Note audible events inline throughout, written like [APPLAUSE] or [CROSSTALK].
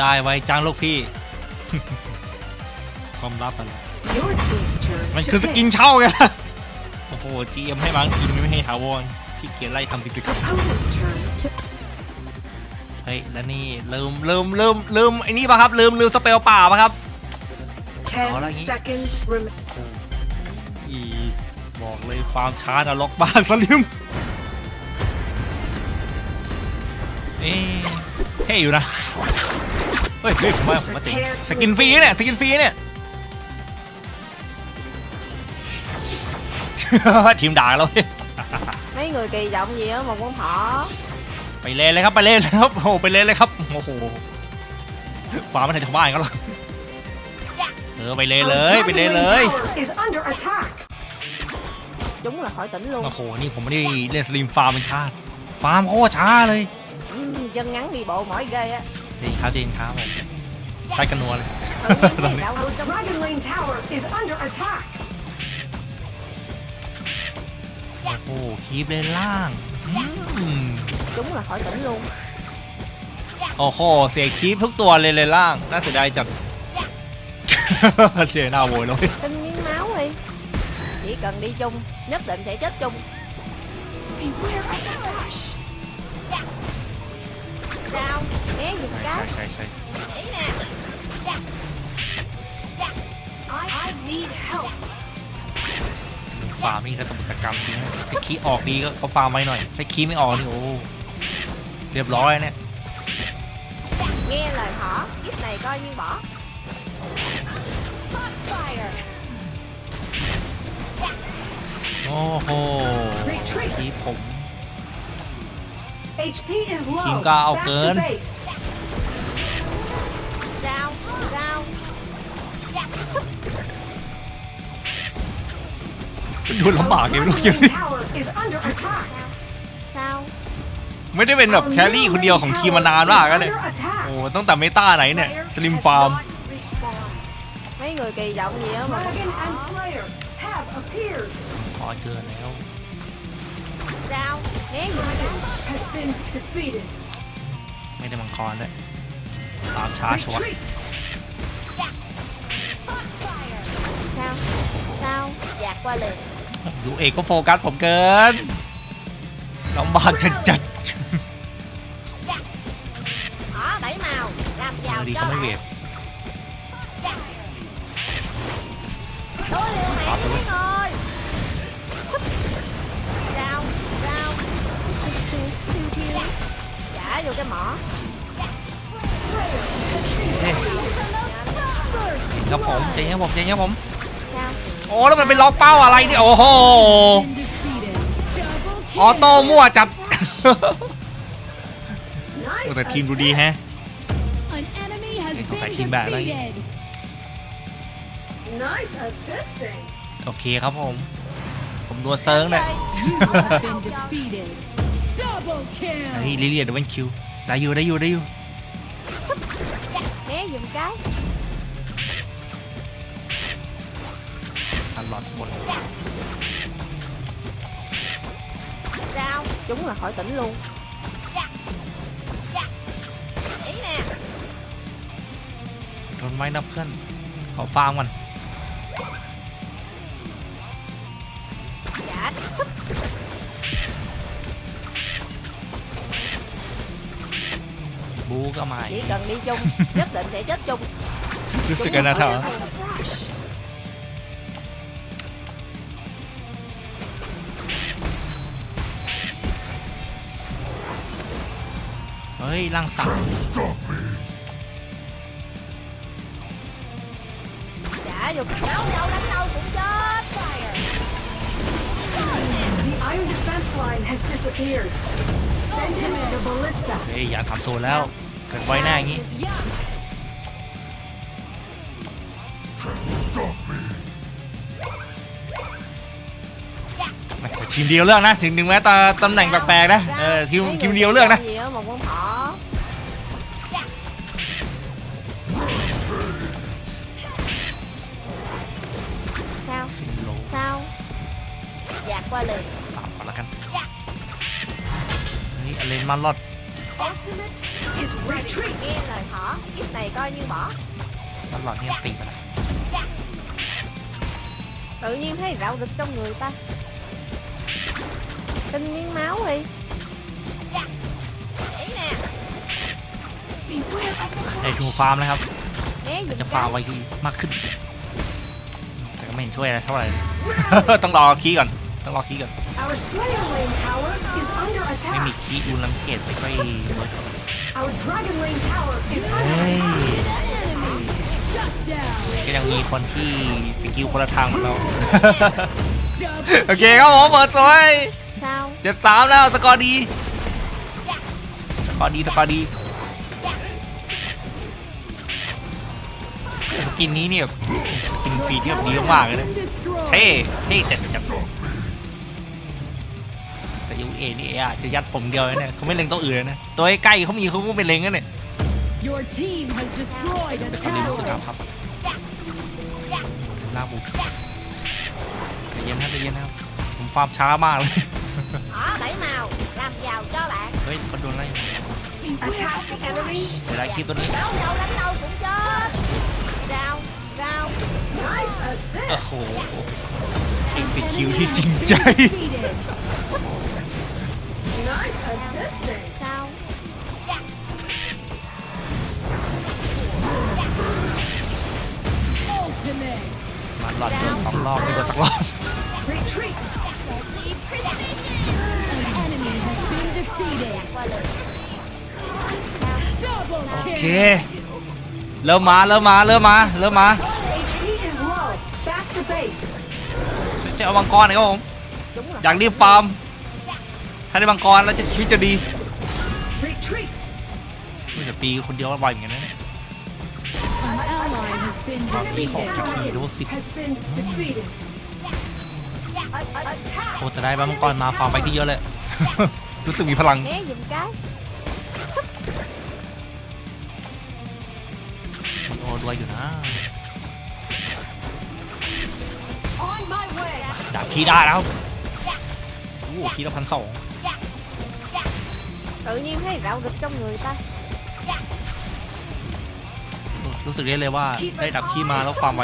ได้ไวจังลูกพี่ ความลับอะไร Your team's turn มัน to คือส pick. กินเช่าไงโอ้โห GM ให้บางทีไม่ให้ถาวรที่เกียจไล่ทำกิจกรรม Opponent's turn to เฮ้ยแล้วนี่ลืมลืมลืมลืมไอ้นี่ป่ะครับลืมลืมสเปลป่าป่ะครับ10 Ahora aquí. seconds remain. อีบอกเลยความช้านรกบ้านสลิมเอ๊ะเท่อยู่นะ เฮ้ยเฮ้ยผมว่าผมมาติสกินฟรีเนี่ยสกินฟรีเนี่ย ทีมด่าเราเว้ย mấy người kỳ vọng gì á mà con thỏ ไปเล่นเลยครับไปเล่นเลยครับโอ้โหไปเล่นเลยครับโอ้โหฟ้าไม่ทันชาวบ้านเขาหรอกเออไปเล่นเลยไปเล่นเลย Tower is under attack. chúng là khỏi tỉnh luôn โอ้โหนี่ผมไม่ได้เล่นสลิมฟาร์มเป็นชาติ ฟาร์มโคตรช้าเลย ừ, chân ngắn đi bộ mỏi ghê á จริงครับจริงครับผมใช้กันนัวเลย tự nhiên cái đạo Our quân trong Dragon Lane Tower is under attack. โอ้โหคีบเลนล่าง อืม chúng là khỏi tỉnh luôn โอ้โห เสียคีบทุกตัวเลยเลยล่าง น่าเสียดายจัด เสียหน้าโวยเลย xin miếng máu đi chỉ cần đi chung nhất định sẽ chết chung Beware of the rush. Sao né giùm ใช่ cái ใช่ใช่ Đấy nè I, I need help. ฟาร์มนี่ก็ตะบุตะกรรมจริงนะถ้าคีออกดีก็ก็ฟาร์มไว้หน่อย ถ้าคีไม่ออกนี่โอ้เรียบร้อยเนี่ย nghe lời thỏ kiếp này coi như bỏ Foxfire โอ้โห Retreat. คีผม HP is low. Team cao Back cấn. to base. sao sao ดูลำบาก Our เกมลูก Dragon เกม Lane นี้ Tower is under attack. sao ไม่ได้เป็นแบบแครี่คนเดียวของทีมมานานมากแล้วเนี่ย Under attack. โอ้ตั้งแต่เมตาไหนเนี่ยสลิมฟาร์ม Respawn. mấy người kỳ vọng gì á mà con Dragon and thỏ Slayer have appeared. ขอเจอแล้ว sao né giùm cái Dragon has been defeated. ไม่ได้มังกรด้วยตามช้าชัวร์ Retreat. sao sao dạt qua liền ดูเอกก็โฟกัสผมเกินลำบากจัดจัด thỏ bảy màu làm ๆ giàu ดี cho เขาไม่เว bạn ท đối liều hẹn với người sao trả vô cái mỏ เฮ้ยเจริงครับผมเจริงครับผมเจริงครับผม sao โอ้แล้วมันเป็นล็อกเป้าอะไรเนี่ยโอ้โห ออโต้มั่วจัด Nice แต่ทีมดูดีแฮะ An enemy has Ito, been team back lagi. defeated. Nice assisting. โอเคครับผม ผมดวลเซิร์งเนี่ย You have been defeated. Double ไอ้ kill. ลิเลียดเดวันคิวได้อยู่ได้อยู่ได้อยู่ né giùm cái ตลอดหมด sao chúng là khỏi tỉnh luôn Đấy nè ทนไว้น บูก็มา chỉ cần đi chung nhất định sẽ chết chung รู้สึกกันนะเถอะ Of the brush. เฮ้ยร่างสาม trả vô đâu đâu đánh đâu cũng chết The iron defense line has disappeared. Send him into ballista. เฮ้ยอย่าทำโซนแล้ว เกิดไว้หน้าอย่างงี้ Is young. แหม่แต่ทีมเดียวเลือกนะ ถึงถึงแม้ตาตำแหน่งแปลกๆนะเออทีม Mấy ทีม người เดียว kỳ เลือกนะ vọng gì á mà con thỏ sao ขึ้นโล sao dạt qua liền ตามก่อนแล้วกันเฮ้ยอเลนมาลอด Ultimate ultimate is retreat. nghe lời thỏ kiếp này coi như bỏ ตลอดนี่ตีไปแล้ว tự nhiên thấy rạo rực trong người ta tinh miếng máu đi ý nè ได้ทูฟาร์มแล้วครับ né แต่ giùm จะฟาร์ม cái ไว้มากขึ้น แต่ก็ไม่เห็นช่วยอะไรเท่าไหร่ ต้องรอคีย์ก่อน ต้องรอคีย์ก่อน Our Slayer Lane tower is under ไม่มี attack. คีย์ดูลังเกตไม่ค่อยเวิร์กเท่าไหร่ Our Dragon Lane tower is เฮ้ under ย attack. Shut down. ก็ยังมีคนที่ไปกิวคนละทางเหมือนเรา Double โอเคครับผมเปิดสวย sao เจ็ดสามแล้วสกอร์ดีสกอร์ดีสกอร์ดีสกินนี้เนี่ยสกินฟรีที่แบบดีมากๆเลยนะ been destroyed. เท่เท่จัดจัดแต่ ยูเอนี่เอะจะยัดผมเดียวเลยเนี่ยเขาไม่เล็งตัวอื่นเลยนะตัวใกล้ๆเขามีเขาก็ไม่เล็งกันเนี่ย Your team has destroyed a เป็นคำนี้รู้สึก tower. ครับลาบุกใจเย็นนะใจเย็นนะครับผมฟาร์มช้ามากเลย thỏ bảy màu làm giàu cho bạn เฮ้ยมันโดนอะไร Attack the enemy. เดี๋ยวไล่คลิปตัวนี้ đâu đâu đánh đâu cũng chết rau rau Nice โอ้โห assist. เป็นคิวที่จริงใจ Defeated. Nice assisting. sao Ultimate. มันหลอดเกินสองรอบไม่โดนสักรอบ Retreat. An enemy has been defeated. qua lời Double โอเค kill. เริ่มมา เริ่มมา เริ่มมา เริ่มมา HP is low. Back to base. จะเอามังกรนะครับผม đúng rồi อยากรีบฟาร์ม ถ้าได้มังกรแล้วจะชีวิตจะดี Retreat. ไม่จะปีคนเดียวก็บ่อยเหมือนกันนะเนี่ย An ally has been Enemy defeated. dragon Lúa xịt. has been defeated. A- a- Attack. โอ้แต่ได้มังกรมาฟาร์มไปก็เยอะเลย รู้สึกมีพลัง né giùm cái โอ้ด้วยอยู่นะ On my way. ดาบคีได้แล้วโอ้คีละพันสอง tự nhiên thấy rạo rực trong người ta รู้สึกได้เลยว่าได้ดาบคีมาแล้วฟาร์มไว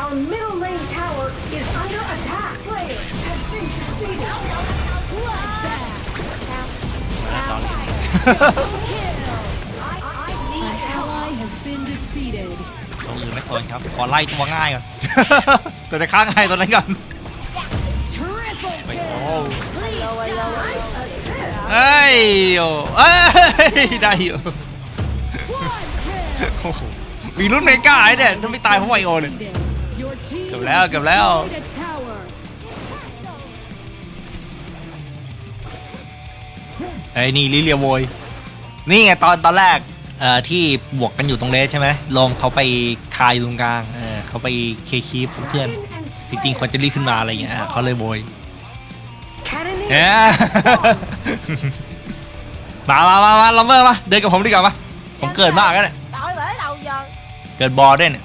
Our middle lane tower is under attack. Slayer has been defeated. That's all. I, I need An help. ally has been defeated. ตัวอื่นไม่สนครับ ขอไล่ตัวง่ายก่อน ตัวจะฆ่าง่ายตัวนั้นก่อน เอ้ยโอ้เอ้ยได้อยู่โอ้โหมีรุ่นเมกาไอ้เนี่ยถ้าไม่ตายเพราะไวโอเลย เกือบแล้วเกือบแล้ว ไอ้นี่ลิเลียโวย นี่ไงตอนตอนแรกเอ่อที่บวกกันอยู่ตรงเลสใช่ไหมลงเขาไปคายตรงกลางเออเขาไปเคคีฟเพื่อนๆจริงๆควรจะรีบขึ้นมาอะไรอย่างเงี้ยอะเขาเลยโวย เอ้ยมามามามาลอมเมอร์มา เดินกับผมดีกว่ามา ผมเกิดมากแล้วเนี่ย đội bởi đầu giờ เกิดบอลด้วยเนี่ย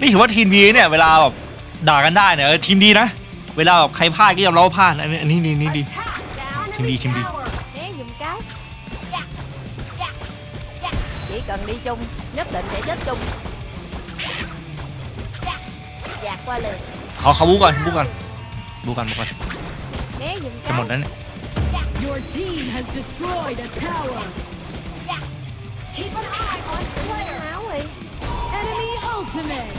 นี่ถือว่าทีมดีเนี่ย เวลาแบบด่ากันได้เนี่ยเออทีมดีนะ เวลาแบบใครพลาดก็ยอมรับว่าพลาด อันนี้อันนี้นี่นี่ดี Attack. rau Chim đi, chim đi. Tower. né giùm cái chỉ cần đi chung nhất định sẽ chết chung dạt qua liền เขาเขาบูก่อนบูก่อนบูก่อนบูก่อน né giùm จะหมด cái แล้วเนี่ย Your team has destroyed a tower. Keep an eye on Slayer. máu đi Enemy ultimate.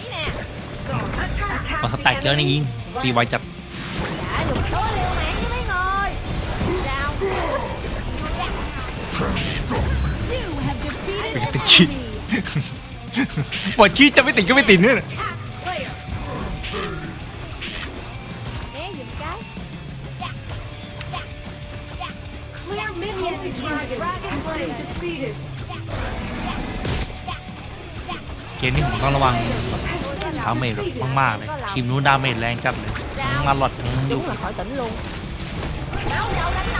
ý nè So, attack. พอสแต็กเยอะนี่ยิงตีไวจัด đã dùng số liều mạng với mấy người rau You have defeated Look at an the kid. enemy. ปวดขี้จะไม่ติดก็ไม่ติดเนี่ย Attack มนี้ผมต้องระวังเท้าเมจแบบมากๆเลยทีมนู้นดาเมจแรงจัดเลยทั้งมาหลอดทั้งยู đúng là khỏi tỉnh luôn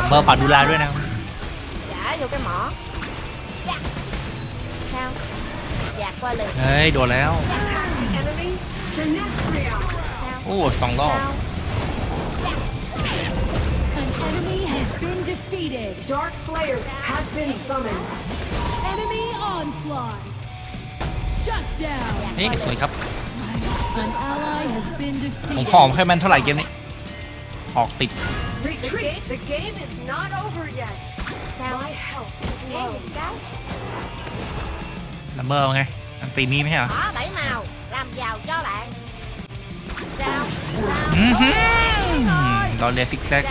เบอร์ฝากดูแลด้วยนะ đã vô cái mỏ sao dạt qua liền เฮ้ยโดนแล้ว Attack the enemy. Sinestria. sao โอ้สองรอบ sao enemy has been defeated. Dark Slayer has been summoned. Enemy onslaught. Shut down. เฮ้ยสวยครับ An ally has been ผม defeated. หอมแค่แมนเท่าไหร่เกมนี้ ออกติด Retreat. The game is not over yet. Sao? My health is Nghe low. giùm cái ลัมเบอร์ไงอันตีมีไหมเหรอ Bỏ bảy màu Làm giàu cho bạn Sao Sao อื้อหือตอนเรียซิกแซก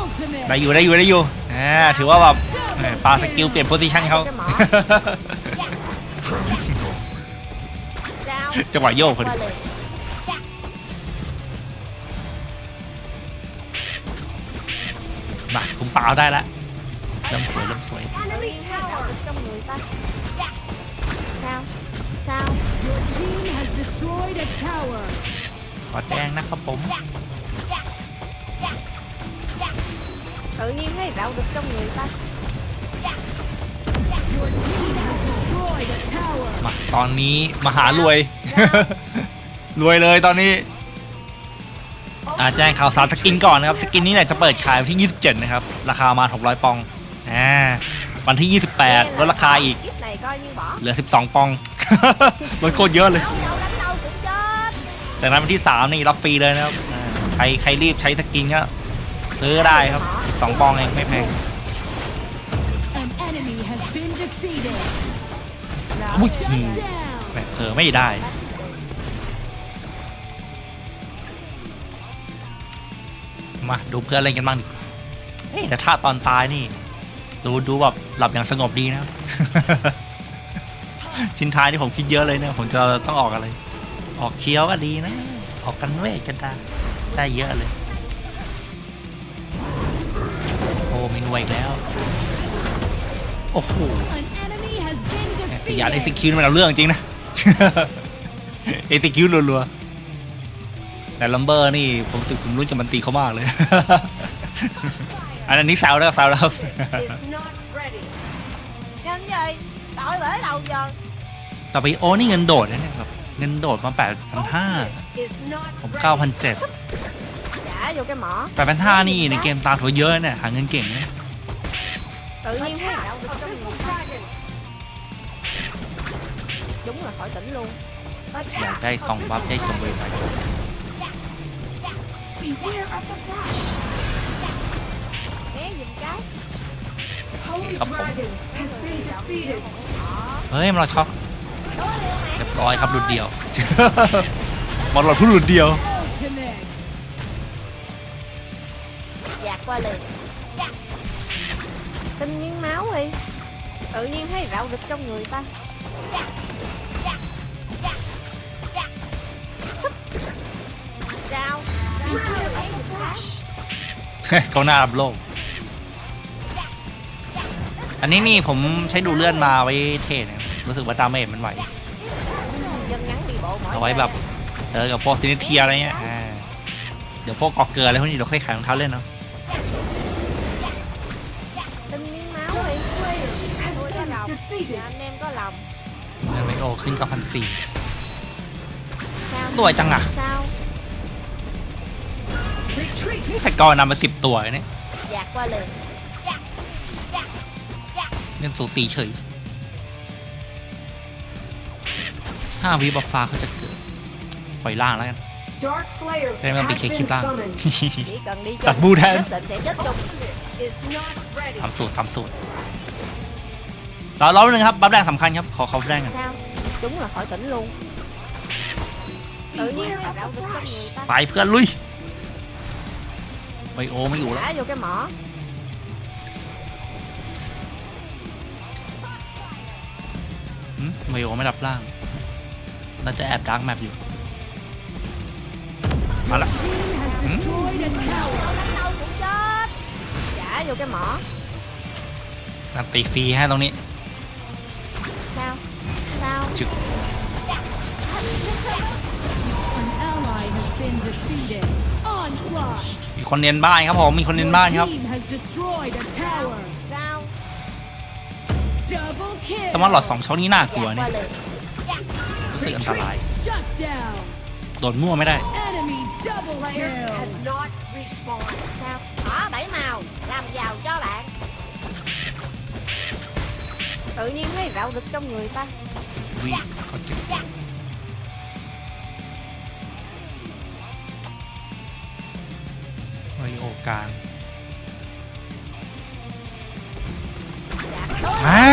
Ultimate. ได้อยู่ได้อยู่ได้อยู่อ่าถือว่าแบบเออปาสกิลเปลี่ยนโพซิชันเขา Sao จังหวะโยกพอดีมาผมเปล่าได้ละวลำสวยลำสวยขอแดงนะครับผม tự nhiên thấy đạo được trong người Your team has destroyed a tower. มาตอนนี้มาหารวย รวยเลยตอนนี้อาแจ้งข่าวสารสกินก่อนนะครับ สกินนี้เนี่ยจะเปิดขายวันที่ 27 นะครับ ราคาประมาณ600 ปองอ่าวันที่ 28ลดราคาอีก kiếp này coi như bỏ เหลือ 12 ปองลดโคตรเยอะเลย đấu đâu đánh lâu cũng chết จากนั้นวันที่ 3 นี่รับฟรีเลยนะครับอ่าใครใครรีบใช้สกินก็ซื้อได้ครับ 12 ปองเองไม่แพง อุ้ย Shut อืม down. แหมเผลอไม่ได้ มาดูเพื่อนเล่นกันบ้างดีกว่าเฮ้ยแต่ถ้าตอนตายนี่ ดูดูแบบหลับอย่างสงบดีนะ ชิ้นท้ายนี่ผมคิดเยอะเลยเนี่ยผมจะต้องออกอะไร ออกเคี้ยวก็ดีนะ ออกกันเวทกันได้ได้เยอะเลย โอ้มินไวอีกแล้ว โอ้โห been ขยัน defeated. execute มันเอาเรื่องจริงนะ execute รัวๆ แต่ลัมเบอร์นี่ผมรู้สึกผมรุ่นกับมันตีเขามากเลย อันนี้แซวแล้วแซวแล้ว Is not ready. nhanh gì tội bể đầu giờ ต่อไปโอ้นี่เงินโดดนะเนี่ยแบบเงินโดดมาแปดพันห้า Ultimate is not ผม ready. เก้าพันเจ็ด trả vô cái mỏ แปดพันห้านี่ในเกมตามถัวเยอะเนี่ยหาเงินเก่งนะ trúng là khỏi tỉnh luôn. Giờ đây còn 3 giây chuẩn bị lại Né dùm cái. Không ờ, cũng Đẹp coi không luôn điều. [LAUGHS] Một lần phút luôn điều. Tinh miếng máu đi. Tự nhiên thấy rạo rực trong người ta. เขาหน้ารับโลก อันนี้นี่ผมใช้ดูเลื่อนมาไว้เทรดนะครับรู้สึกว่าดาเมจมันไหว chân ngắn đi bộ mỏi เอาไว้แบบเจอกับพวกซินิเทียอะไรเงี้ยอ่าเดี๋ยวพวกกอกเกลืออะไรพวกนี้เดี๋ยวค่อยขายรองเท้าเล่นเนาะ tinh miếng máu đi Has Thôi có been lòng defeated. Nhà anh em có lòng เงินไมโอขึ้นกับพันสี่ sao ตัวจังอะ sao Retreat. นี่สกอร์นำมาสิบตัวเนี่ย dạt qua liền เล่นสูสีเฉยห้าวิบัฟฟ้าเขาจะเกิดปล่อยล่างแล้วกัน Dark Slayer ได้ไม่ต้องไป has เช็ค been คลิปล่าง summoned. chỉ cần đi Đặt chung bu thêm. nhất định sẽ chết chung Is not ready. ทำสูตรทำสูตรรอรอบนึงครับ บัฟแดงสำคัญครับ ขอเขาแดงกัน sao đúng là khỏi tỉnh luôn tự nhiên Beware thấy of rạo the được trong brush. người ta ไปเพื่อนลุย ไมโอไม่อยู่แล้ว thả vô cái mỏ หึไมโอไม่รับล่าง น่าจะแอบดาร์กแมปอยู่ มาละ Team has destroyed a tower. đánh lâu cũng chết thả vô cái mỏ นันตีฟรีให้ตรงนี้ sao sao จึก An ally has been defeated. Onslaught. มีคนเนียนบ้านครับผมมีคนเนียนบ้านครับ Your team has destroyed a tower. sao Double kill. แต่ว่าหลอดสองช่องนี้น่ากลัว dạt นี่ qua liền รู้สึกอันตราย Shut down. โดดมั่วไม่ได้ Enemy Double Player kill. has not respawned. Sao? Có bảy màu, làm giàu cho bạn. Tự nhiên thấy rạo rực trong người ta. วิ่งเขาเจ็บ โอกลางไอ้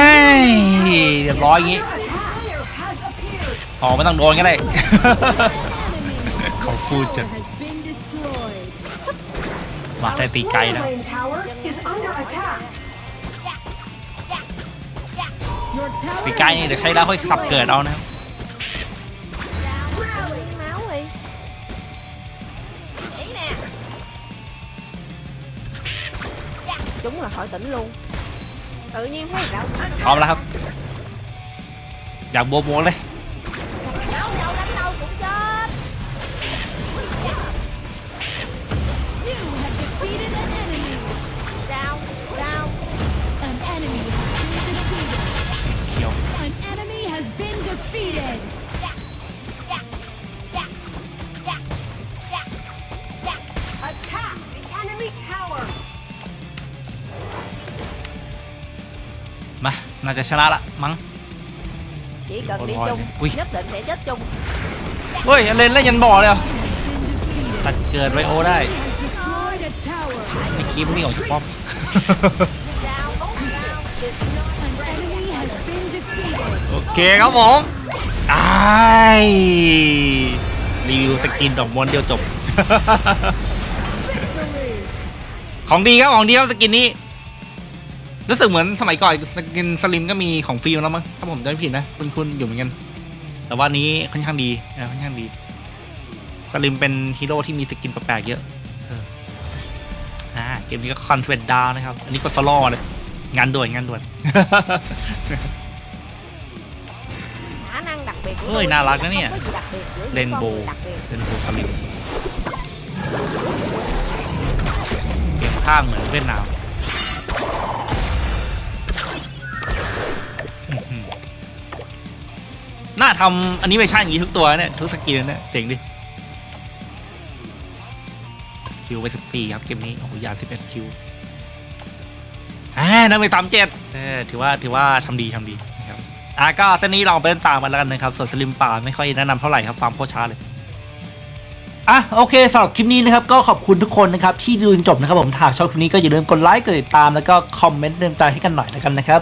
เรียบร้อยอย่างงี้ Attack player has appeared. อ๋อไม่ต้องโดนก็ได้ Enemy. เขาฟูดจัด Tower has been destroyed. มาได้ Our ตีไกล slain นะ lane tower is under attack. Your tower ตีไกลนี่เดี๋ยวใช้แล้วค่อยสับเกิดเอานะครับ Chúng là khỏi tỉnh luôn. Tự nhiên thấy rạo rực. พร้อมแล้ จะชนะละมั้ง Chỉ cần đi Ôi, chung, ui. nhất định sẽ chết chung. เฮ้ยเลนเล่นยันบ่อเลยเหรอ Has been defeated. ตัดเกิดไวโอได้ Has destroyed a tower. ไอ้คีมนี่ของป๊อป Sao? Is not An enemy has been defeated. โอเคครับผมไอ้ายรีวิวสกินดอกม้วนเดียวจบ Victory. ของดีครับของดีครับสกินนี้ รู้สึกเหมือนสมัยก่อนสกินสลิมก็มีของฟรีแล้วมั้งถ้าผมจำไม่ผิดนะคุณคุณอยู่เหมือนกัน แต่ว่านี้ค่อนข้างดีนะค่อนข้างดีสลิมเป็นฮีโร่ที่มีสกินแปลกๆเยอะเอออ่าเกมนี้ก็คอนเวนดาวนะครับ อันนี้ก็สโลว์เลย งานด่วนงานด่วน Khả năng đặc biệt của Ôi, tôi nào lạc là cái không nè. có gì đặc biệt giữa những Lên con bù. người đặc biệt. เป็นโบสลิมเกมข้างเหมือนเวียดนาม น่าทำอันิเมชันอย่างนี้ทุกตัวเนี่ยทุกสกิลเนี่ยเจ๋งดิคิวไปสิบสี่ครับเกมนี้โอ้โหยาสิบเอ็ดคิวอ่านั่นไปสามเจ็ดถือว่าถือว่าทำดีทำดีนะครับอะก็เส้นนี้ลองไปเล่นตามมันแล้วกันนะครับส่วนสลิมป่าไม่ค่อยแนะนำเท่าไหร่ครับฟาร์มโคตรช้าเลยอะโอเคสำหรับคลิปนี้นะครับก็ขอบคุณทุกคนนะครับที่ดูจนจบนะครับผมถ้าชอบคลิปนี้ก็อย่าลืมกดไลค์กดติดตามแล้วก็คอมเมนต์เรื่องใจให้กันหน่อยแล้วกันนะครับ